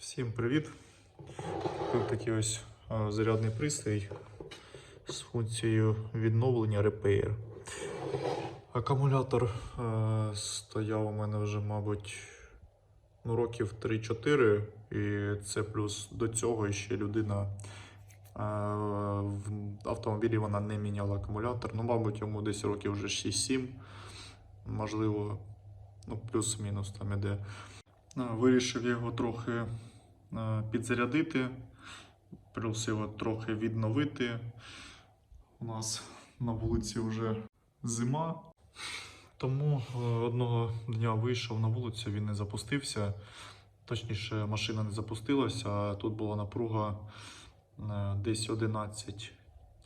Всім привіт! Купив такий ось зарядний пристрій з функцією відновлення Repair. Акумулятор стояв у мене вже, мабуть, ну, років 3-4, і це плюс до цього ще людина в автомобілі вона не міняла акумулятор. Ну, мабуть, йому десь років вже 6-7, можливо, ну, плюс-мінус там іде. Вирішив його трохи підзарядити, плюс його трохи відновити. У нас на вулиці вже зима. Тому е, одного дня вийшов на вулицю, він не запустився. Точніше, машина не запустилася, а тут була напруга е, десь 11,7,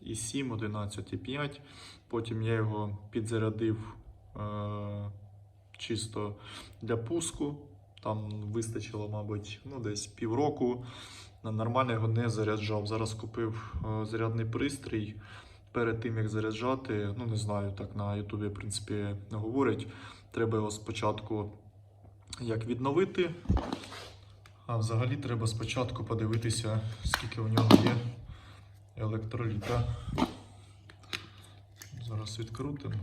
11,5. Потім я його підзарядив е, чисто для пуску. Там вистачило, мабуть, ну, десь півроку. Нормально його не заряджав. Зараз купив е, зарядний пристрій. Перед тим як заряджати, ну не знаю, так на Ютубі, в принципі, говорять. Треба його спочатку як відновити. А взагалі треба спочатку подивитися, скільки у нього є електроліта. Зараз відкрутимо.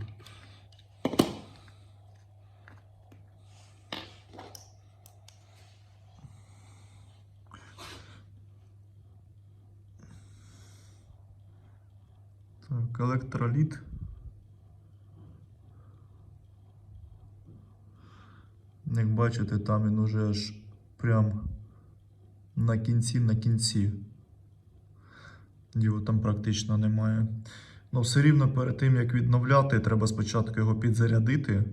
Так, електроліт. Як бачите, там він уже аж прям на кінці, на кінці. Його там практично немає. Ну, все рівно перед тим, як відновляти, треба спочатку його підзарядити,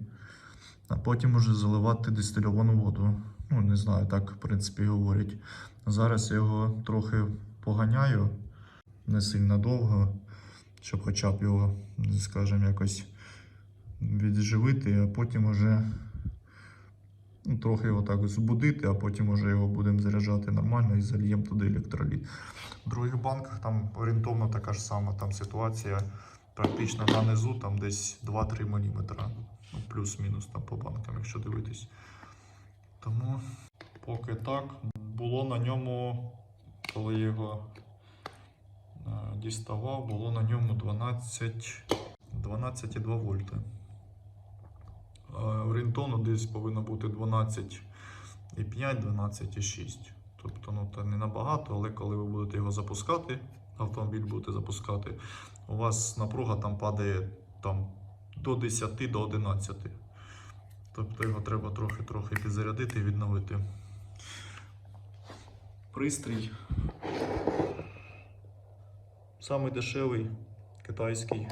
а потім уже заливати дистильовану воду. Ну, не знаю, так, в принципі, говорять. Зараз я його трохи поганяю, не сильно довго щоб хоча б його, скажімо, якось відживити, а потім уже ну, трохи його так збудити, а потім уже його будемо заряджати нормально і зальємо туди електроліт. В других банках там орієнтовно така ж сама там ситуація. Практично на низу там десь 2-3 мм. Ну, плюс-мінус там по банкам, якщо дивитись. Тому поки так. Було на ньому, коли його діставав, було на ньому 12 12,2 вольти. Е, Орієнтовно десь повинно бути 12,5, 12,6. Тобто, ну, це не набагато, але коли ви будете його запускати, автомобіль будете запускати, у вас напруга там падає там, до 10 до 11. Тобто його треба трохи-трохи підзарядити і відновити. Пристрій Самий дешевий, китайський.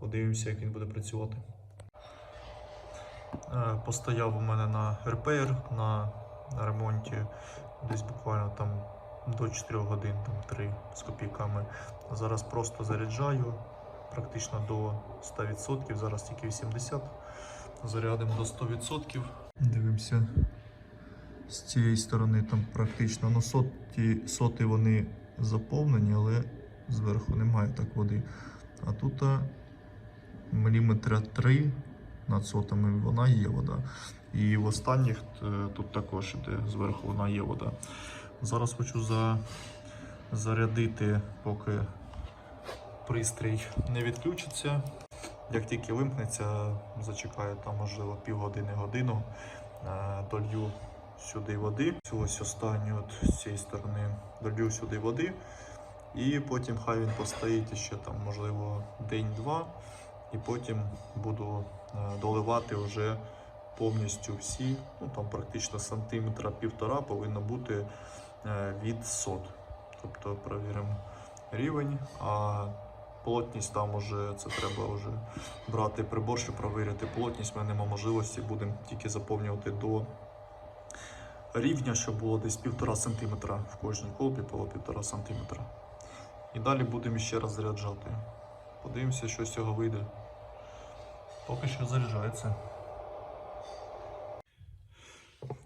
Подивимося, як він буде працювати. Е, Постояв у мене на РПР на, на ремонті десь буквально там до 4 годин, там 3 з копійками. Зараз просто заряджаю практично до 100%, зараз тільки 80%. Зарядимо до 100%. Дивимося з цієї сторони там практично ну, соті, соти вони заповнені, але зверху немає так води. А тут а, міліметра 3 над сотами вона є вода. І в останніх е, тут також іде зверху вона є вода. Зараз хочу за, зарядити, поки пристрій не відключиться. Як тільки вимкнеться, зачекаю там, можливо, півгодини годину, е, долью сюди води. Ось останню от з цієї сторони долью сюди води. І потім хай він постоїть ще там, можливо, день-два. І потім буду е, доливати вже повністю всі, ну там практично сантиметра півтора повинно бути е, від сот. Тобто перевіримо рівень, а плотність там уже це треба вже брати прибор, щоб провірити плотність. Ми нема можливості, будемо тільки заповнювати до рівня, щоб було десь півтора сантиметра в кожній колбі було півтора сантиметра. І далі будемо ще раз заряджати. Подивимося, що з цього вийде. Поки що заряджається.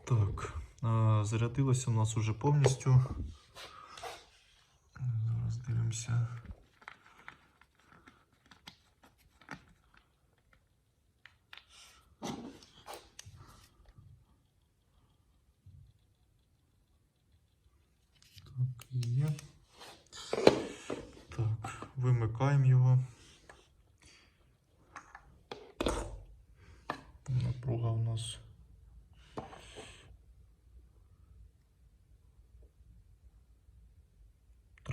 Так, зарядилося у нас уже повністю. Зараз дивимося.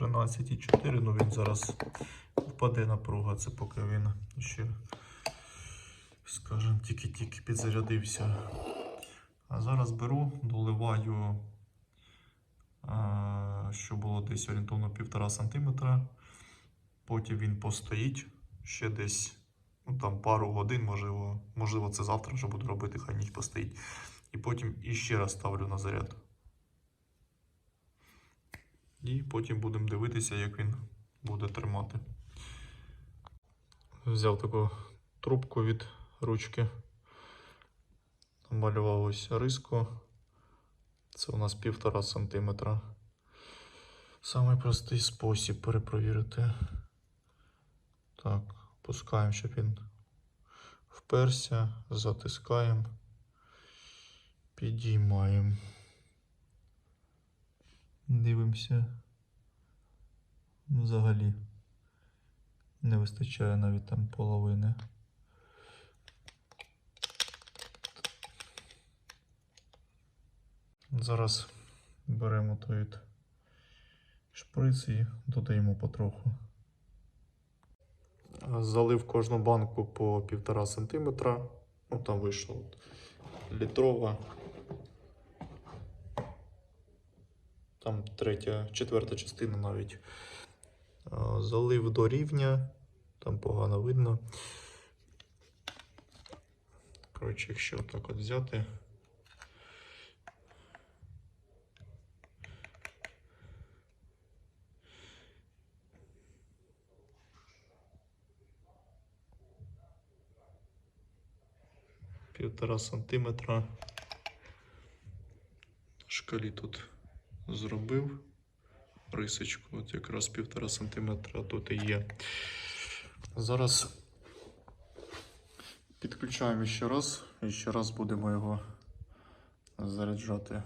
13,4, ну він зараз впаде напруга, це поки він ще, скажімо, тільки-тільки підзарядився. А зараз беру, доливаю, е, що було десь орієнтовно 1,5 см. Потім він постоїть ще десь ну там пару годин, можливо, можливо, це завтра вже буду робити, хай ніч постоїть. І потім іще раз ставлю на заряд. І потім будемо дивитися, як він буде тримати. Взяв таку трубку від ручки. Намалював ось риску. Це у нас півтора сантиметра. Самий простий спосіб перепровірити. Так, пускаємо, щоб він вперся, затискаємо, підіймаємо. Дивимося. Взагалі не вистачає навіть там половини. Зараз беремо той шприц і додаємо потроху. Залив кожну банку по 1,5 см. Ну, там вийшло літрова. Третя, четверта частина навіть. Залив до рівня, там погано видно. Коротше, якщо так от взяти. Півтора сантиметра. Шкалі тут зробив рисочку, от якраз півтора сантиметра тут і є. Зараз підключаємо ще раз і ще раз будемо його заряджати.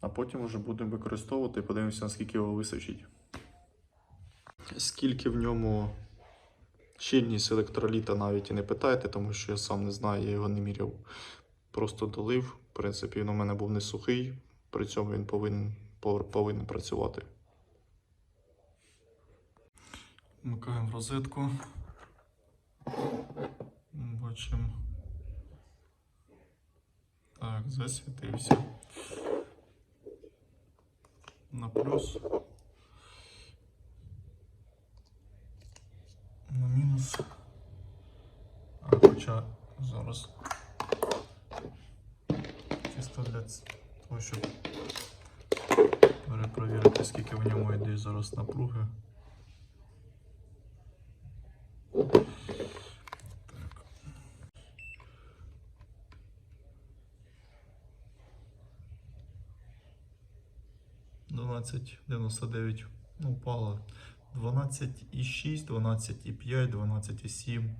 А потім вже будемо використовувати і подивимося, наскільки його вистачить. Скільки в ньому щільність електроліта навіть і не питайте, тому що я сам не знаю, я його не міряв. Просто долив. В принципі, він у мене був не сухий, при цьому він повинен, пов- повинен працювати. Вмикаємо розетку. Бачимо. Так, засвітився. На плюс. На мінус. А хоча зараз чисто для ц- того, щоб перепровірити, скільки в ньому йде зараз напруги. Так. 12,99 ну, упало. 12,6, 12,5, 12,7.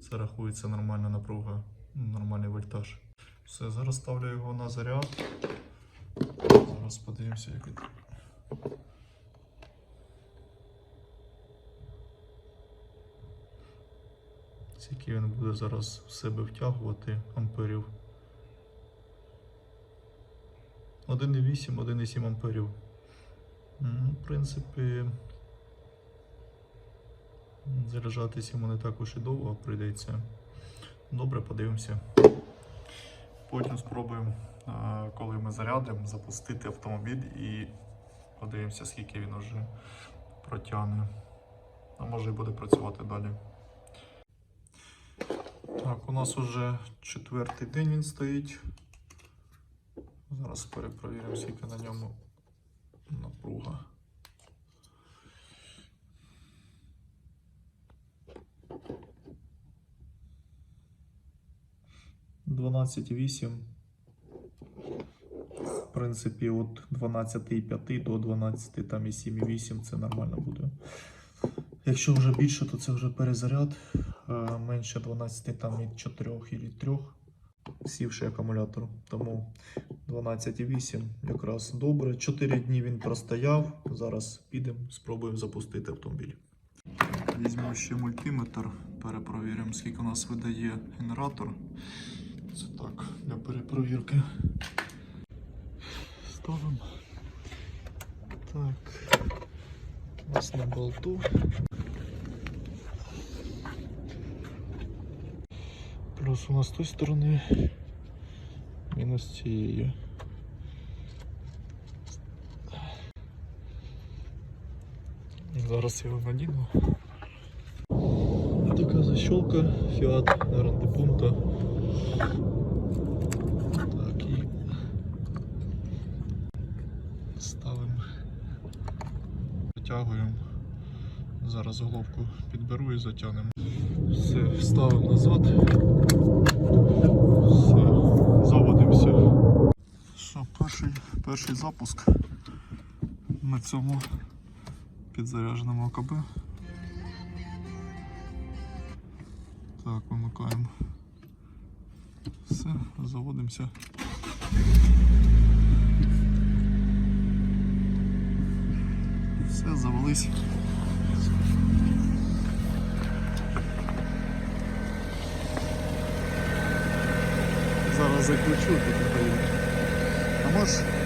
Це рахується нормальна напруга, ну, нормальний вольтаж. Все, зараз ставлю його на заряд. Зараз подивимося, як він. Скільки він буде зараз в себе втягувати амперів. 1,8, 1,7 амперів. Ну, в принципі, заряджатись йому не так уж і довго прийдеться. Добре, подивимося. Потім спробуємо, коли ми зарядимо, запустити автомобіль і подивимося, скільки він вже протягне. А може і буде працювати далі. Так, у нас уже четвертий день він стоїть. Зараз перепровіримо, скільки на ньому напруга. Дванадцять вісім. В принципі, від 12,5 до 12 там і 7,8 це нормально буде. Якщо вже більше, то це вже перезаряд. Е, Менше 12 там і 4 і 3 сівший акумулятор. Тому 12,8 якраз добре. 4 дні він простояв. Зараз підемо, спробуємо запустити автомобіль. Візьмемо ще мультиметр, перепровіримо, скільки у нас видає генератор. Це так, для перепровірки. Ставимо. Так. У нас на болту. Плюс у нас з тої сторони. Мінус цієї. Зараз його надіну. Така защелка Fiat Рандепунта. Так, і ставимо, затягуємо. Зараз головку підберу і затягнемо. Все, ставимо назад. Все, заводимося. Що, перший, перший запуск на цьому підзарядженому АКБ. Так, вимикаємо. Все, заводимося. Все, завелись. Зараз заключу тут. А можеш?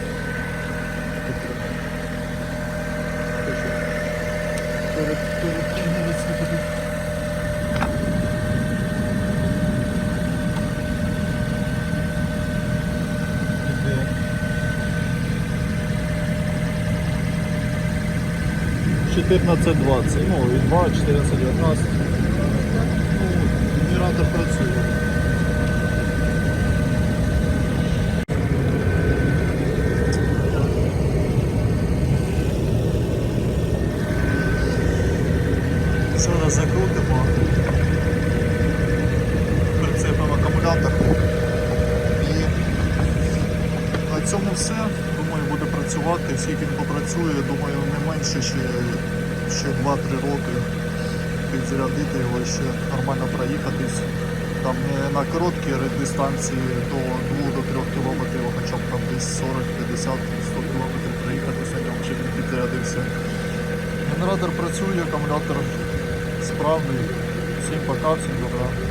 14-20, ну і 2, 14, 19. Генератор працює. Зараз закрутимо прицепимо акумулятор і на цьому все. Думаю, буде працювати, скільки він попрацює, думаю, не менше ще ще 2-3 роки підзарядити його ще нормально проїхатись. Там не на короткі дистанції до 2-3 кілометрів, хоча б там десь 40, 50, 100 кілометрів проїхатися, на ньому, щоб він підзарядився. Генератор працює, акумулятор справний. Всім пока, всім добра.